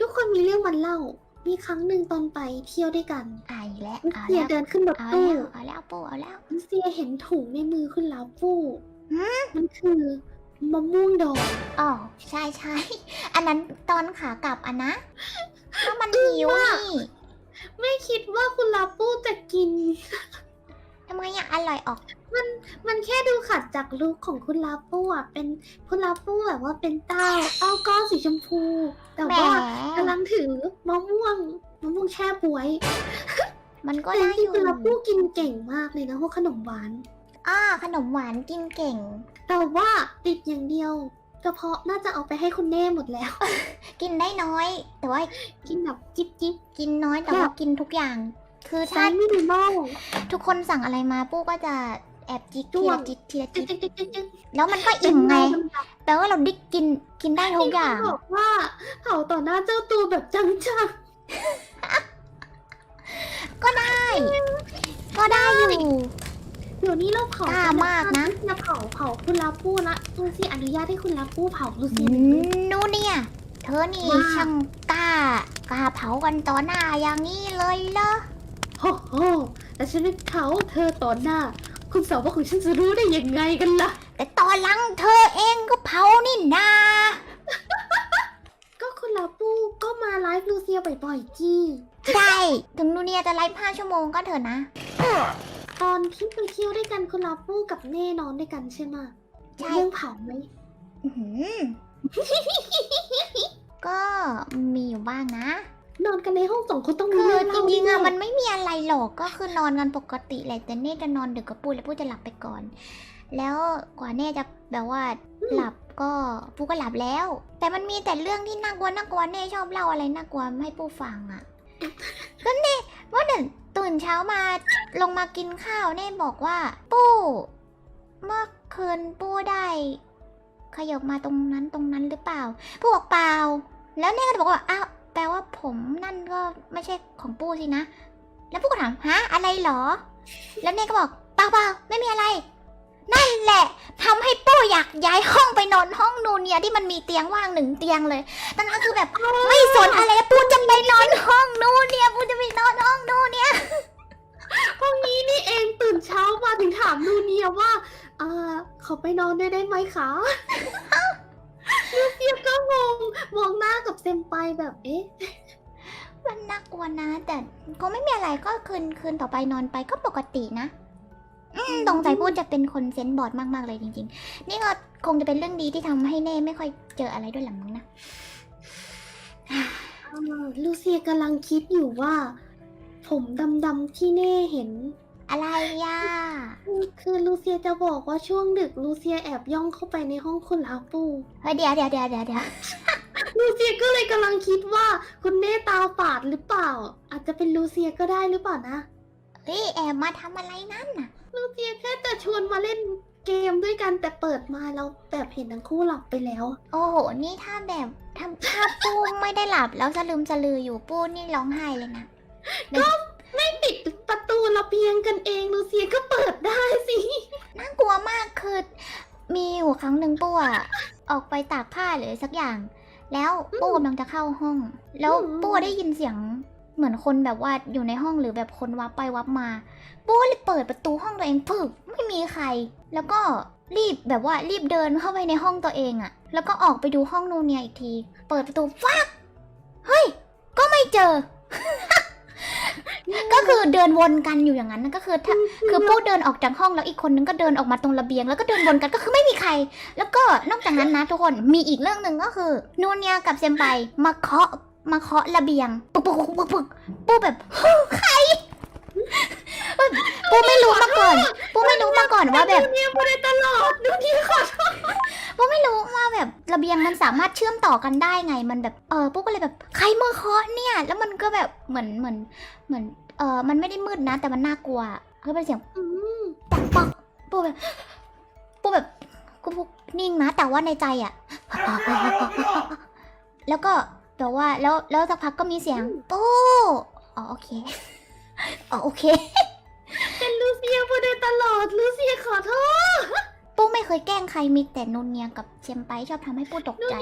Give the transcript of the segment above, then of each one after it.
ทุกคนมีเรื่องมันเล่า มีครั้งหนึ่งตอนไปเที่ยวด้วยกันอ่าอีกแล้วลูเอาเซียแล้วเดินขึ้นรถเอาตู้แล้วเอาแล้วปูเอาแล้วลูเซียเห็นถุงในมือคุณลาปู้หืมมันคือมะม่วงดองอ๋อใช่ใช่ อันนั้นตอนขากลับอันนะถ้ามันหิวนี่ ไม่คิดว่าคุณลาปู้จะกิน ทำไมอะอร่อยออกมันแค่ดูขัดจากลุคของคุณลาปู้อะเป็นคุณลาปู้แบบว่าเป็นเต้าเต้าก้อนสีชมพู แต่แหมว่ากำลังถือมะม่วงมะม่วงแช่บวยมันก็แต่ได้จริองๆยู่คุณลาปู้กินเก่งมากเลยนะพวกขนมหวาน อ่าขนมหวานกินเก่ง แต่ว่าติดอย่างเดียวกระเพาะน่าจะเอาไปให้คุณแม่หมดแล้ว กินได้น้อย แต่ว่ากินแบบจิ๊บจิ๊บกินน้อยแต่อยากว่ากินทุกอย่าง คือไซถ้าส์มินิมอลทุกคนสั่งอะไรมาปู้ก็จะแอบจิกจ้ทีวง ละจิกทีละจิ๊จิบกจิ๊บจิ๊บจิ๊บแล้วมันก็อิ่มไงแปลว่าเราได้กินกินได้ทุกอย่างมีคนบอกว่าเผาต่อหน้าเจ้าตัวแบบจังก็ได้ก็ได้อยู่ ๆเดี๋ยวนี้เราเผากล้ามากนะ จะเผาเผาคุณลาปู้ละลูซี่อนุญาตให้คุณลาปู้เผาลูอืซี่มนู่นเนี่ย เธอนี่ว่า ช่างกล้ากล้าเผากันต่อหน้าอย่างนี้เลยเหรอ โอ้โหแต่ฉันไม่เผาเธอต่อหน้า คุณสาวว่าของฉันจะรู้ได้ยังไงกันล่ะ แต่ตอนหลังเธอเองก็เผานี่นา ก็คุณลาปู้ก็มาไลฟ์ลูเซียบ่อยๆจี้ ใช่ ถึงนูเนียจะไลฟ์ห้าชั่วโมงก็เถอะนะ ตอนที่ไปเที่ยวด้วยกันคุณลาปู้กับเน่นอนด้วยกันใช่ไหมใช่ เรื่องเผาไหม อื้อหือ ก็มีอยู่บ้างนะ นอนกันในห้องสองคนต้องมีคือเรื่องจเล่าริงๆอะแมันไม่มีอะไรหรอกก็คือนอนกันปกติแหละแต่เน่จะนอนดึกกับปูแล้วปูจะหลับไปก่อน แล้วกว่าเน่จะแบบว่าหลับก็ปูก็หลับแล้ว แต่มันมีแต่เรื่องที่น่ากลัวน่ากลัวเน่ชอบเล่าอะไรน่ากลัวให้ปูฟังอะก็เน่ว่าเดินตื่นเช้ามาลงมากินข้าวเน่บอกว่า ปูเมื่อคืนปูได้ ขยบมาตรงนั้นตรงนั้นหรือเปล่าปูบอกเปล่า แล้วเน่ก็บอกว่าอ้าว แปลว่าผมนั่นก็ไม่ใช่ของปูสินะ แล้วปูก็ถามฮะอะไรเหรอ แล้วเน่ก็บอกเปล่าเปล่าไม่มีอะไร นั่นแหละทำให้ปูอยากย้ายห้องไปนอนห้องนูนเนี่ยที่มันมีเตียงว่างหนึ่งเตียงเลยตอนนั้นก็คือแบบไม่สนอะไรแล้วปูจะไปนอนห้องนูนเนี่ยปูจะไปนอนห้องนูนเนี่ยห้องนี้นี่เองตื่นเช้ามาถึงถามลูเนียว่าเออขอไปนอนด้วยได้ไหมคะลูเซียก็งงมอง หน้ากับเซมไปแบบเอ๊ะ มันน่ากลัวนะ แต่ก็ไม่มีอะไรก็คืนคืนต่อไปนอนไปก็ปกตินะ อืมตรงใจพูดจะเป็นคนเซนส์บอร์ดมาก ๆ เลยจริง ๆ นี่ก็คงจะเป็นเรื่องดีที่ทำให้เน่ไม่ค่อยเจออะไรด้วยหลังมั้งนะ เอ่อลูเซียกำลังคิดอยู่ว่า ผมดำๆที่เน่เห็น อะไรย่าคือคือลูเซียจะบอกว่าช่วงดึกลูเซียแอบย่องเข้าไปในห้องคุณลาปูเฮ้ยเดี๋ยวเดี๋ยวเดี๋ยวเดี๋ยวเดี๋ยวลูเซียก็เลยกำลังคิดว่าคุณเน่ตาฝาดหรือเปล่า อาจจะเป็นลูเซียก็ได้หรือเปล่านะเฮ้ยแอบมาทำอะไรนั่นน่ะ ลูเซียแค่จะชวนมาเล่นเกมด้วยกันแต่เปิดมาแล้วแบบเห็นทั้งคู่หลับไปแล้ว โอ้โห นี่ถ้าแบบทำถ้าปูไม่ได้หลับแล้วสลืมสลืออยู่ปูนี่ร้องไห้เลยนะ ไม่ปิดประตูระเบียงกันเองลูเซียก็เปิดได้สิ น่ากลัวมากคือมีอยู่ครั้งหนึ่งปูอะออกไปตากผ้าหรือสักอย่าง แล้วปูกำลังจะเข้าห้อง แล้วปูได้ยินเสียงเหมือนคนแบบว่าอยู่ในห้องหรือแบบคนวับไปวับมาปูเลยเปิดประตูห้องตัวเองพึกไม่มีใคร แล้วก็รีบแบบว่ารีบเดินเข้าไปในห้องตัวเองอะแล้วก็ออกไปดูห้องนูเนียอีกที เปิดประตูฟักเฮ้ย ก็ไม่เจอ ก็คือเดินวนกันอยู่อย่างนั้นนะก็คือถ้าคือปู้เดินออกจากห้องแล้วอีกคนนึงก็เดินออกมาตรงระเบียง แล้วก็เดินวนกันก็คือไม่มีใคร แล้วก็นอกจากนั้นนะทุกคนมีอีกเรื่องหนึ่งก็คือนูเนียกับเซมไปมาเคาะมาเคาะระเบียงปุ๊กปุ๊กปุ๊กปุ๊กปู้แบบใครปูไม่รู้มาก่อนปูไม่รู้มาก่อนว่าแบบลูเนียพูดได้ตลอดลูเนียขอโทษปูไม่รู้ว่าแบบระเบียงมันสามารถเชื่อมต่อกันได้ไงมันแบบเออปูก็เลยแบบใครมาเคาะเนี่ย แล้วมันก็แบบเหมือนเหมือนเหมือน เออมันไม่ได้มืดนะ แต่มันน่ากลัวคือเป็นเสียงอืมปักปักปูแบบปูแบบกูปูนิ่งนะแต่ว่าในใจอะแล้วก็แบบว่าแล้วแล้วสักพักก็มีเสียงปูอ๋อโอเคอ๋อโอเค เป็นลูเซียพูดได้ตลอดลูเซียขอโทษ ปูไม่เคยแกล้งใครมีแต่นูนเนียกับเชมไปชอบทำให้ปูตกใจ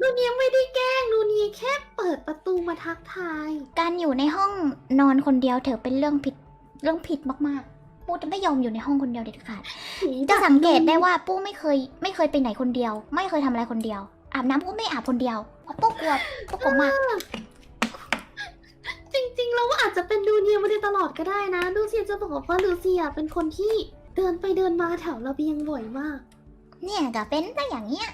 ลูเนียไม่ได้แกล้งลูเนียแค่เปิดประตูมาทักทาย การอยู่ในห้องนอนคนเดียวถือเป็นเรื่องผิดเรื่องผิดมากๆ ปูจะไม่ยอมอยู่ในห้องคนเดียวเด็ดขาดผีจะดัสังเกตได้ว่าปูไม่เคยไม่เคยไปไหนคนเดียว ไม่เคยทำอะไรคนเดียว อาบน้ำปูไม่อาบคนเดียวเพราะปูกลัวปูกลัวมาก จริงๆ แล้วอาจจะเป็นดูเนียมาโดยตลอดก็ได้นะลูเซียจะบอกว่าลูเซียเป็นคนที่ เดินไปเดินมาแถวระเบียงบ่อยมาก เนี่ยก็เป็นแต่อย่างเงี้ย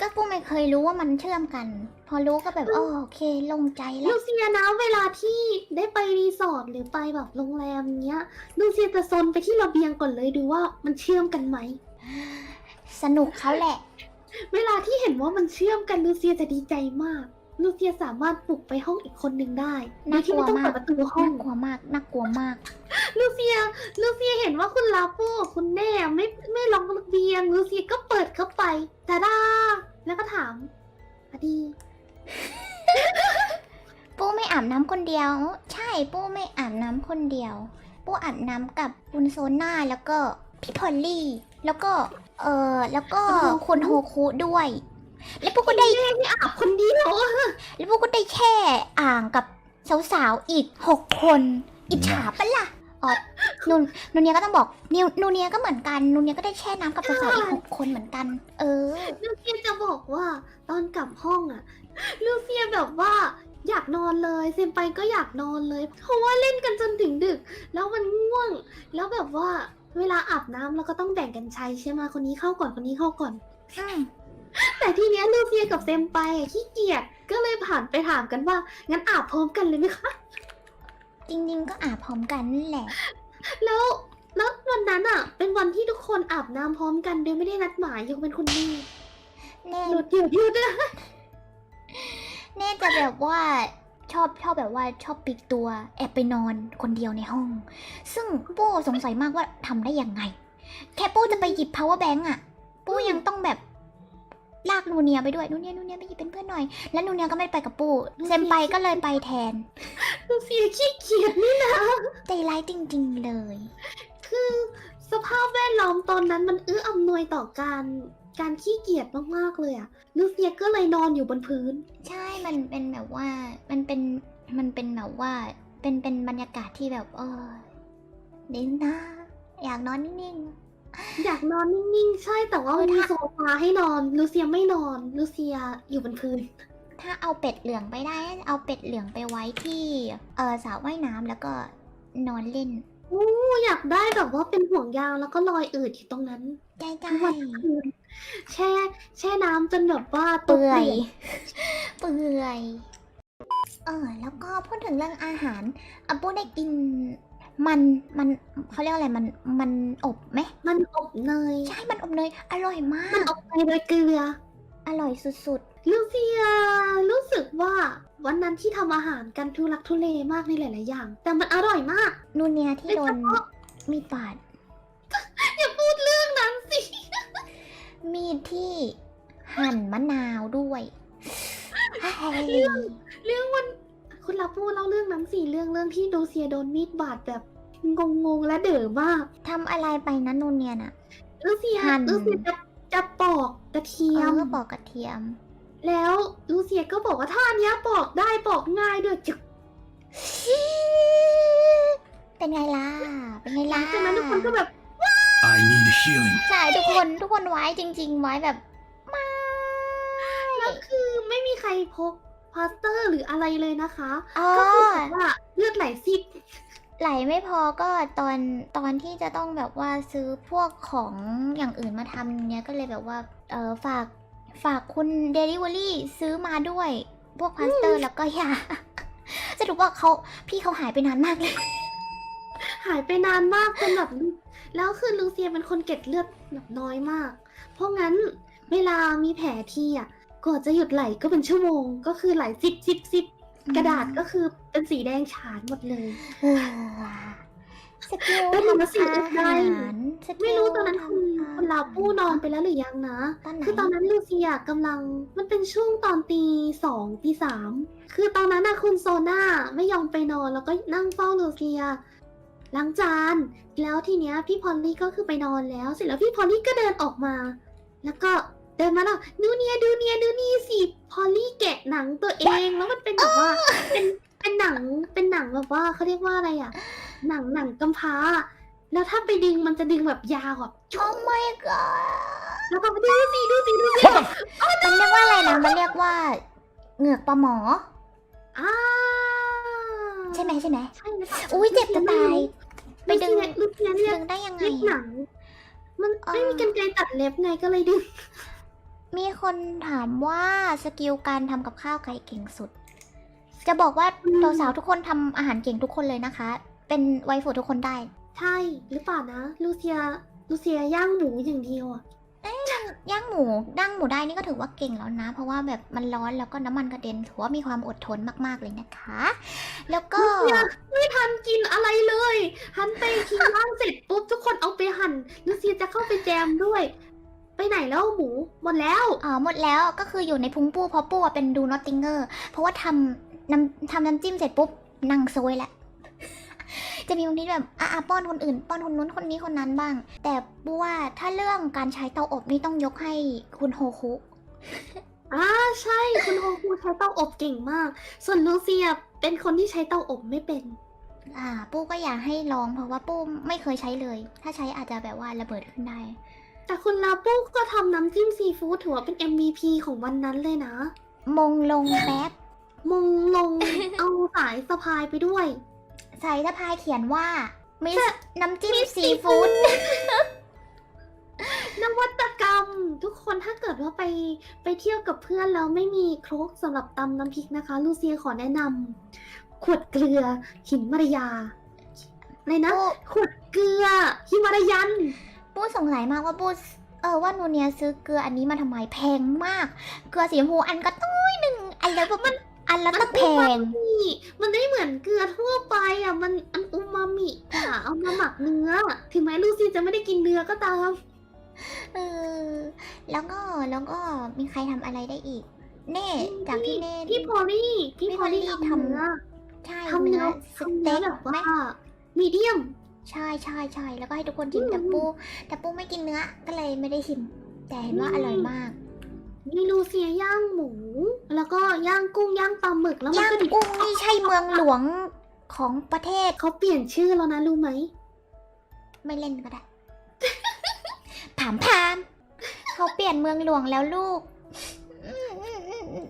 ก็ปูไม่เคยรู้ว่ามันเชื่อมกัน พอรู้ก็แบบอ๋อโอเคโลงใจแล้ลูว เซียนะเวลาที่ได้ไปรีสอร์ทหรือไปแบบโรงแรมเนี้ยลูเซียจะซนไปที่ระเบียงก่อนเลยดูว่ามันเชื่อมกันไหม สนุกเขาแหละ เวลาที่เห็นว่ามันเชื่อมกันลูเซียจะดีใจมาก ลูเซียสามารถปลุกไปห้องอีกคนหนึ่งได้โดยที่ไม่ต้องเปิดประตูห้อน่างกลัวมาก น่ากลัวมาก ลูเซีย ลูเซียเห็นว่าคุณลาโป้กับคุณแน่ไม่ไม่ล็อกระเบียง ลูเซียก็เปิดเข้าไปแต่ด้าแล้วก็ถามอดี ปูไม่อาบน้ำคนเดียว ใช่ ปูไม่อาบน้ำคนเดียว ปูอาบน้ำกับคุณโซน่าแล้วก็พี่พอลลี่ แล้วก็ เออแล้วก็คุณโฮคุด้วย แล้วปูก็ได้แม่ไม่อาบคนเดียวอะแล้วปูก็ได้แช่อ่างกับสาวๆอีกหกคน อิจฉาปะล่ะอ๋อนูนนูเนียก็ต้องบอกนิวนูเนียก็เหมือนกันนูเนียก็ได้แช่น้ำกับสาวๆอีกหกคนเหมือนกัน เออลูเซียจะบอกว่าตอนกลับห้องอะลูเซียแบบว่าอยากนอนเลยเซมไปก็อยากนอนเลย เพราะว่าเล่นกันจนถึงดึก แล้วมันง่วง แล้วแบบว่าเวลาอาบน้ำเราก็ต้องแบ่งกันใช้ใช่ไหมคนนี้เข้าก่อนคนนี้เข้าก่อนอืม แต่ทีเนี้ยลูเซียกับเซมไปอะขี้เกียจก็เลยผ่านไปถามกันว่า งั้นอาบพร้อมกันเลยไหมคะ จริงๆ ก็อาบพร้อมกันนั่นแหละ แล้วแล้ววันนั้นอะ เป็นวันที่ทุกคนอาบน้ำพร้อมกันโดยไม่ได้นัดหมายยกเป็นคุณแม่แน่หยุดหยุดหยุดนะแน่จะแบบว่าชอบชอบแบบว่าชอบปิดตัว แอบไปนอนคนเดียวในห้อง ซึ่งปู้สงสัยมากว่าทำได้ยังไง แค่ปู้จะไปหยิบ power bank อะปู้ยังต้องแบบ ลากนูเนียไปด้วยนูเนียนูเนียไปหยิบเป็นเพื่อนหน่อย แล้วนูเนียก็ไม่ไปกับปู้เซมไปก็เลยไปแทนลูเซียขี้เกียจนี่นะ ใจร้ายจริง ๆเลย คือสภาพแวดล้อมตอนนั้นมันเอื้ออำนวยต่อการการขี้เกียจมากๆเลยอะลูเซียก็เลยนอนอยู่บนพื้น ใช่ มันเป็นแบบว่า มันเป็น มันเป็นแบบว่า เป็นเป็นบรรยากาศที่แบบเออเด่นนะอยากนอนนิ่ง อยากนอนนิ่งๆ ใช่แต่ว่าเออมีถ้าโซฟาให้นอน ลูเซียไม่นอน ลูเซียอยู่บนพื้นๆถ้าเอาเป็ดเหลืองไปได้ เอาเป็ดเหลืองไปไว้ที่ เออสระว่ายน้ำแล้วก็นอนเล่น อู้อยากได้แบบว่าเป็นห่วงยางแล้วก็ลอยอืดอยู่ตรงนั้นใช่ใช่ทั้งวันทั้งคืนแช่แช่น้ำจนแบบว่าตัวเปื่อยกเปื่อย เออ แล้วก็พูดถึงเรื่องอาหารอัปูได้กิน มันมันเขาเรียกอะไรมันมันอบไหมมันอบเนยใช่มันอบเนยอร่อยมามันก อบเนยโดยเกลือ อร่อยสุดลูเซียรู้สึกว่าวันนั้นที่ทำอาหารกันทุลักทุเลมากในหลาย ๆ อย่าง แต่มันอร่อยมากๆ นูเนียที่โดยโดเฉนพาะมีดบาดอย่าพูดเรื่องนั้นสิ มีดที่หั่นมะนาวด้วยเฮ้ยเรื่องวัน คุณรับพูดเล่าเรื่องนั้นสิเรื่องเรื่องที่ลูเซียโดนมีดบาดแบบงงๆและเด๋อมากทำอะไรไปนะนูเนียน่ะ ลูเซียหั่น ลูเซียจะจะปอกกระเทียเอมอปอกกระเทียม แล้วลูเซียก็บอกว่าท่าเนี้ยปอกได้ปอกง่ายด้วยจึกเป็นไงล่ะ เป็นไงหลัล่ะงจากนั้นทุกคนก็แบบ I need healing. ใช่ทุกคนทุกคนไว้จริง ๆ ไว้แบบไม่ แล้วคือไม่มีใครพก พลาสเตอร์หรืออะไรเลยนะคะ อ๋อ ก็คือแบบว่าเลือดไหลซิบไหลไม่พอก็ตอนตอนที่จะต้องแบบว่าซื้อพวกของอย่างอื่นมาทำเนี่ยก็เลยแบบว่าเออฝากฝากคุณ Delivery ซื้อมาด้วย พวกพลาสเตอร์แล้วก็ยาสรุปว่าเขาพี่เขาหายไปนานมากเลย หายไปนานมากจนแบบแล้วคือลูเซียเป็นคนเก็ดเลือดแบบน้อยมาก เพราะงั้นเวลามีแผลทีอะ กว่าจะหยุดไหลก็เป็นชั่วโมง ก็คือไหลซิบซิบซิบกระดาษก็คือเป็นสีแดงฉานหมดเลยเออสกิลแล้วมันมาทำสิอาได้หารสกิลไม่รู้ตอนนั้นคุณทำอาหารคุณลาปู้นอนไปแล้วหรือยังนะ ตอนไหนคือตอนนั้นลูเซียกำลัง มันเป็นช่วงตอนตีสองตีสามคือตอนนั้นน่ะคุณโซน่าไม่ยอมไปนอนแล้วก็นั่งเฝ้าลูเซียล้างจาน แล้วทีเนี้ยพี่พอลลี่ก็คือไปนอนแล้ว เสร็จแล้วพี่พอลลี่ก็เดินออกมา แล้วก็ เดินมาแล้วดูเนียดูเนียดูนี่สิพอลลี่แกะหนังตัวเองแล้วมันเป็นแบบว่าเป็นเป็นหนังเป็นหนังแบบว่าเขาเรียกว่าอะไรอะ หนังหนังกำพร้า แล้วถ้าไปดึงมันจะดึงแบบยาวแบบโอ้ my god แล้วก็ดูสิดูสิดูสิมันเรียกว่าอะไรนะมันเรียกว่าเหงือกปลาหมอ อ่าใช่ไหมใช่ไหมใช่หรือเปล่าอุ้ยเจ็บจะตายไปดึงลูกเนียเรียดึกงได้ยังไงเล็บหนัอะงมันอ่าไม่มีกันไกรตัดเล็บไงก็เลยดึง มีคนถามว่าสกิลการทำกับข้าวใครเก่งสุด จะบอกว่าสาวๆทุกคนทำอาหารเก่งทุกคนเลยนะคะ เป็นไวฟูทุกคนได้ ใช่หรือเปล่านะ ลูเซียลูเซียย่างหมูอย่างเดียวอะย่างหมูดั้งหมูได้นี่ก็ถือว่าเก่งแล้วนะ เพราะว่าแบบมันร้อนแล้วก็น้ำมันกระเด็นถือว่ามีความอดทนมากๆเลยนะคะ แล้วก็ไม่ทันกินอะไรเลย หันไปกินย่างเสร็จปุ๊บทุกคนเอาไปหั่นลูเซียจะเข้าไปแจมด้วย ไปไหนแล้วหมูหมดแล้ว อ๋อหมดแล้วก็คืออยู่ในพุงปูเพราะปูอะเป็นดูนอตติงเกอร์เพราะว่าทำน้ำทำน้ำจิ้มเสร็จปุ๊บนั่งโซยแหละ จะมีบางทีแบบอะอะป้อนคนอื่น ป้อนคนนู้นคนนี้คนนั้นบ้าง แต่ปูว่าถ้าเรื่องการใช้เตาอบนี่ต้องยกให้คุณโฮคุ อ่าใช่คุณโฮคูใช้เตาอบเก่งมาก ส่วนลูเซียเป็นคนที่ใช้เตาอบไม่เป็น อ่า ปูก็อยากให้ลองเพราะว่าปูไม่เคยใช้เลย ถ้าใช้อาจจะแบบว่าระเบิดขึ้นได้ แต่คุณลาปุกก็ทำน้ำจิ้มซีฟู้ดถือว่าเป็น MVP ของวันนั้นเลยนะ มงลงแป๊บมงลง เอาสายสะพายไปด้วยใส่สะพายเขียนว่ามิสน้ำจิ้ม Miss ซีฟู้ดนวัตกรรม ทุกคนถ้าเกิดว่าไปไปเที่ยวกับเพื่อนแล้วไม่มีครกสำหรับตำน้ำพริกนะคะ ลูเซียขอแนะนำขวดเกลือหินมารยาอะไรนะปูขวดเกลือหิมารายัน ปูสงสัยมากว่าปูเออว่านูเนียซื้อเกลืออันนี้มาทำไมแพงมาก เกลือสีชมพูอันก็ต้อยหนึ่งอันแล้วแบบมันอันละตั้งแพงนี่มันไม่เหมือนเกลือทั่วไปอะมันอันอูมามิอะเอามาหมักเนื้อถึงแม้ลูซี่จะไม่ได้กินเนื้อก็ตามเออแล้วก็แล้วก็มีใครทำอะไรได้อีก เน่จากที่เน่พี่พอลลี่พี่พี่พอลลี่พอลลี่ทำทำเนื้อใช่ทำเนื้อสทำเนื้เต็อกแบบไหมว่ามีเดียม ใช่ใช่ใช่แล้วก็ให้ทุกคนชิมอืมแต่ปูแต่ปูไม่กินเนื้อก็เลยไม่ได้ชิม แต่เห็นว่าอืมอร่อยมากมีลูเซียย่างหมู แล้วก็ย่างกุ้งย่างปลาหมึกแล้วมันย่างก็ดิกุ้งนี่ใช่เมืองหลวงของประเทศเขาเปลี่ยนชื่อแล้วนะรู้ไหมไม่เล่นก็ได้ถามพามเขาเปลี่ยนเมืองหลวงแล้วลูกอืมอืมอืมอืม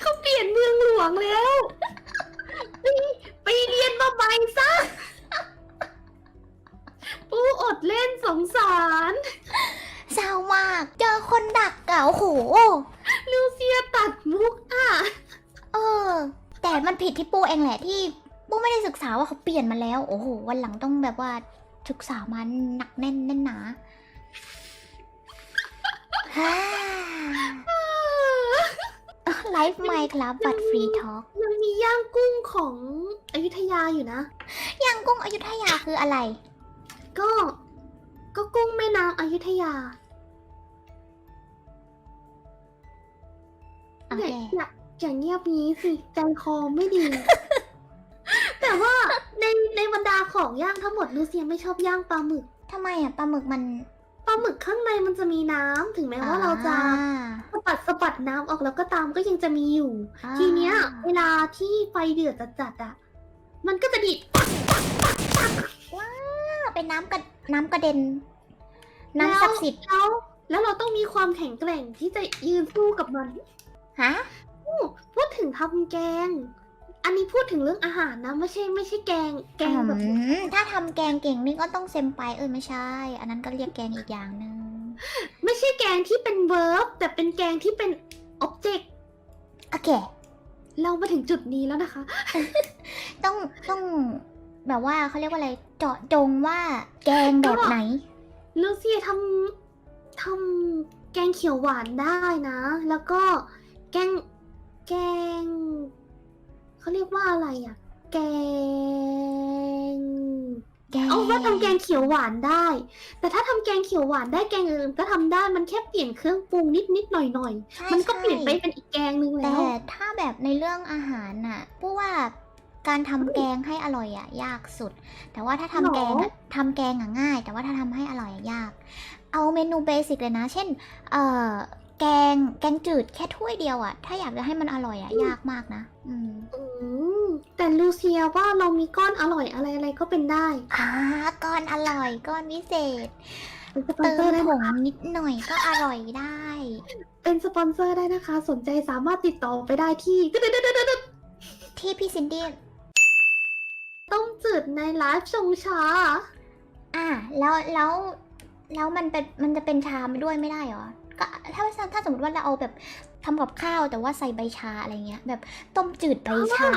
เขาเปลี่ยนเมืองหลวงแล้วไปไปเรีย นมาใหม่ซะ ปูอดเล่นสงสาร เศร้ามาก เจอคนดักเก่าโห ลูเซียตัดมุกอะ เออ แต่มันผิดที่ปูเองแหละที่ปูไม่ได้ศึกษาว่าเขาเปลี่ยนมาแล้ว โอ้โห วันหลังต้องแบบว่าศึกษามันหนักแน่นแน่นหนาฮ่า ไลฟ์ไมค์ครับบัตรฟรีทอล์กยังมีย่างกุ้งของอยุธยาอยู่นะ ย่างกุ้งอยุธยาคืออะไร ก็ ก็กุ้งแม่น้ำอยุธยาโออย่าเคอย่าอย่าเงียบงี้สิใจคอไม่ดี แต่ว่าในในบรรดาของย่างทั้งหมดลูเซียไม่ชอบย่างปลาหมึกทำไมอะปลาหมึกมัน ปลาหมึกข้างในมันจะมีน้ำถึงแม้ว่าเราจะอ่สะบัดสะบัดน้ำออกแล้วก็ตามก็ยังจะมีอยู่าทีเนี้ย เวลาที่ไฟเดือดจัดๆอะ มันก็จะดิดเป็นน้ำกระน้ำกระเด็น น้ำศักดิ์สิทธิ์แล้วแล้วเราต้องมีความแข็งแกร่งที่จะยืนสู้กับมันฮะพูดถึงทำแกง อันนี้พูดถึงเรื่องอาหารนะ ไม่ใช่ไม่ใช่แกงแกงแบบอืมถ้าทำแกงเก่งนี่ก็ต้องเซมไปเออไม่ใช่ อันนั้นก็เรียกแกงอีกอย่างหนึ่งไม่ใช่แกงที่เป็นเวิร์บแต่เป็นแกงที่เป็นอ็อบเจกต์โอเค เรามาถึงจุดนี้แล้วนะคะ ต้องต้องแบบว่าเขาเรียกว่าอะไรเจาะจงว่าแกงแบบไหน ลูเซียทำทำแกงเขียวหวานได้นะ แล้วก็แกงแกง เขาเรียกว่าอะไรอะ แกง แกงเอาว่าทำแกงเขียวหวานได้ แต่ถ้าทำแกงเขียวหวานได้แกงอื่นก็ทำได้มันแค่เปลี่ยนเครื่องปรุงนิดนิดๆหน่อยหน่อยๆ ใช่มันก็ใช่เปลี่ยนไปเป็นอีกแกงหนึ่งแล้แต่วถ้าแบบในเรื่องอาหารน่ะปูว่าการทำแกงให้อร่อยอะยากสุด แต่ว่าถ้าทำหรอแกงอะทำแกงอะง่าย แต่ว่าถ้าทำให้อร่อยอะยาก เอาเมนูเบสิกเลยนะ เช่น เอ่อ แกงแกงจืดแค่ถ้วยเดียวอะถ้าอยากจะให้มันอร่อยอะยากมากนะ อืมอืมแต่ลูเซียว่าเรามีก้อนอร่อยอะไรอะไรก็เป็นได้อ่าก้อนอร่อยก้อนพิเศษ เป็นสปอนเติเซอร์มได้ผนะงคะนิดหน่อยก็อร่อยได้ เป็นสปอนเซอร์ได้นะคะ สนใจสามารถติดต่อไปได้ที่ ที่พี่ซินดี้ต้มจืดในไลฟ์ชงชา อ่าแล้วแล้วแล้วมันเป็นมันจะเป็นชาไม่ด้วยไม่ได้เหรอ ก็ถ้าถ้าสมมติว่าเราเอาแบบทำกับข้าวแต่ว่าใส่ใบชาอะไรเงี้ย แบบต้มจืดใบชา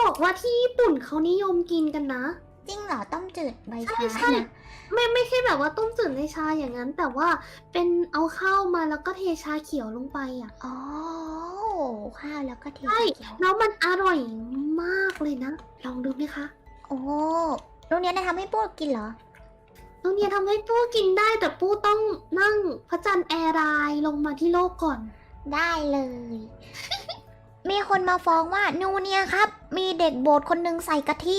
บอกว่าที่ญี่ปุ่นเขานิยมกินกันนะ จริงเหรอต้มจืดใบชาใช่ใช่นะไม่ไม่ใช่แบบว่าต้มจืดในชาอย่างนั้น แต่ว่าเป็นเอาข้าวมาแล้วก็เทชาเขียวลงไปอะอ๋อข้าวแล้วก็เทใช่เขียวแล้วมันอร่อยมากเลยนะ ลองดูไหมคะ โอ้โรงเรียนได้ทำให้พวกกินเหรอ น้องเนี่ยทำให้ปู้กินได้แต่ปู้ต้องนั่งพระจันทร์แอร์ไลน์ลงมาที่โลกก่อน ได้เลย มีคนมาฟ้องว่านูเนี่ยครับ มีเด็กโบสถ์คนหนึ่งใส่กะทิ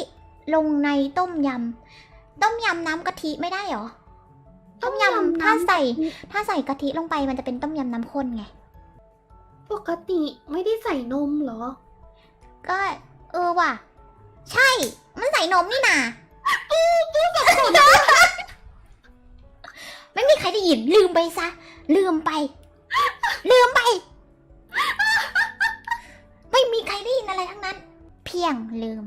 ลงในต้มยำ ต้มยำน้ำกะทิไม่ได้เหรอ ต้มยำถ้าใส่ ถ้าใส่กะทิลงไปมันจะเป็นต้มยำน้ำข้นไง ปกติไม่ได้ใส่นมเหรอ ก็เออว่ะ ใช่ มันใส่นมนี่นา ไม่มีใครได้ยินลืมไปซะ ลืมไป ลืมไป ไม่มีใครได้ยินอะไรทั้งนั้น เพียงลืม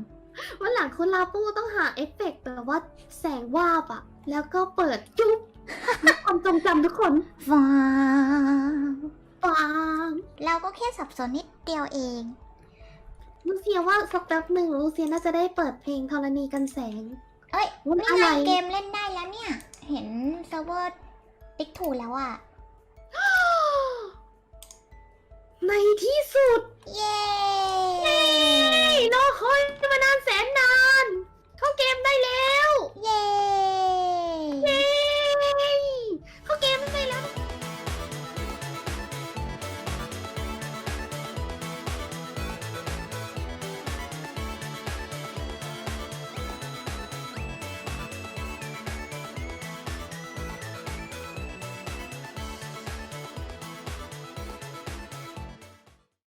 วันหลังคุณลาปู้ต้องหาเอฟเฟกต์แบบว่าแสงวาบอะแล้วก็เปิดจุ๊บมีความทรงจำทุกคนว้าวปังเราก็แค่สับสนนิดเดียวเองลูเซียว่าสักแป๊บหนึ่งลูเซียน่าจะได้เปิดเพลงธรณีกันแสง เอ้ยมันนี่อะไงไรเกมเล่นได้แล้วเนี่ย เห็นเซิร์ฟเวอร์ติ๊กถูแล้วอะ